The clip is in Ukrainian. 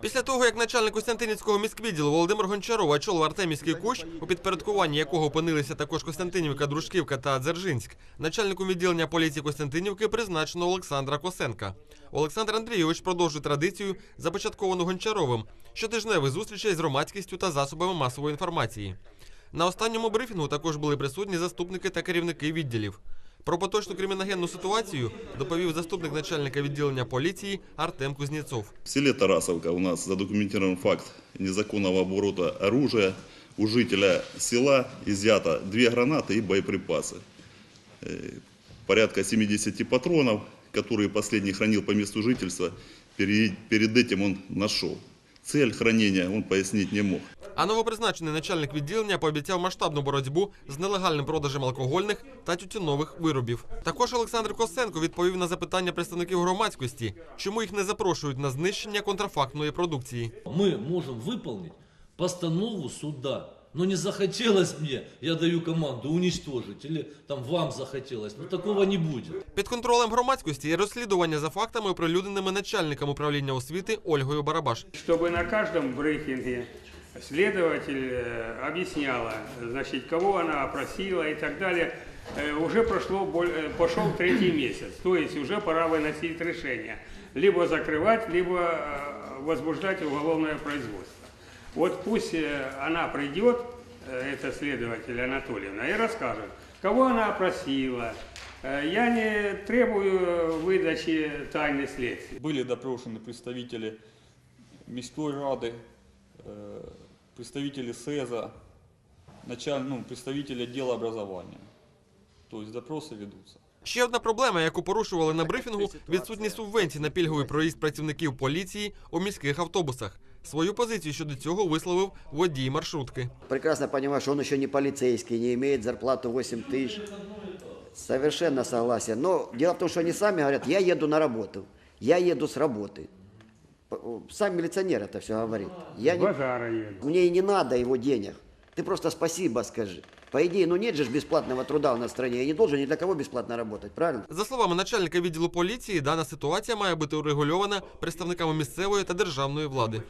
Після того, як начальник Костянтинівського міськвідділу Володимир Гончаров очолив Артемівський кущ, у підпорядкуванні якого опинилися також Костянтинівка, Дружківка та Дзержинськ, начальником відділення поліції Костянтинівки призначено Олександра Косенка. Олександр Андрійович продовжує традицію, започатковану Гончаровим, щотижневих зустрічей з громадськістю та засобами масової інформації. На останньому брифінгу також були присутні заступники та керівники відділів. Про поточну криміногенну ситуацію доповів заступник начальника відділення поліції Артем Кузнєцов. В селе Тарасовка у нас задокументирован факт незаконного оборота оружия. У жителя села изъято две гранаты и боеприпасы. Э, Порядка 70 патронов, которые последний хранил по месту жительства, пере- перед этим он нашел. Цель хранения он пояснить не мог. А новопризначений начальник відділення пообіцяв масштабну боротьбу з нелегальним продажем алкогольних та тютюнових виробів. Також Олександр Косенко відповів на запитання представників громадськості, чому їх не запрошують на знищення контрафактної продукції. Мы можем выполнить постанову суда. Но не захотелось мне, я даю команду уничтожить, или там вам захотелось. Но такого не будет. Під контролем громадськості є розслідування за фактами, оприлюдненими начальником управління освіти Ольгою Барабаш. чтобы на каждом брифинге следователь э, объясняла, значит, кого она опросила и так далее. Э, Уже прошло, э, пошел третий месяц, то есть уже пора выносить решение. Либо закрывать, либо возбуждать уголовное производство. Вот пусть она придет, это следователь Анатольевна, и расскажет, кого она опросила. Я не требую выдачи тайны следствия. Были допрошены представители міської ради, е, представители СЭЗа, началь, ну, представители отдела образования. То есть допросы ведутся. Ще одна проблема, яку порушували на брифінгу, відсутність субвенцій на пільговий проїзд працівників поліції у міських автобусах. Свою позицію щодо цього висловив водій маршрутки. прекрасно понимаю, что он еще не полицейский, не имеет зарплату 8 тысяч. Совершенно согласен. Но дело в том, что они сами говорят, я еду на работу, я еду с работы. Сам милиционер это все говорит. Я не, базара еду. мне и не надо его денег. Ты просто спасибо скажи. По идее, ну нет же ж бесплатного труда у нас в стране. Я не должен ни для кого бесплатно работать, правильно? За словами начальника відділу поліції, дана ситуація має бути урегульована представниками місцевої та державної влади.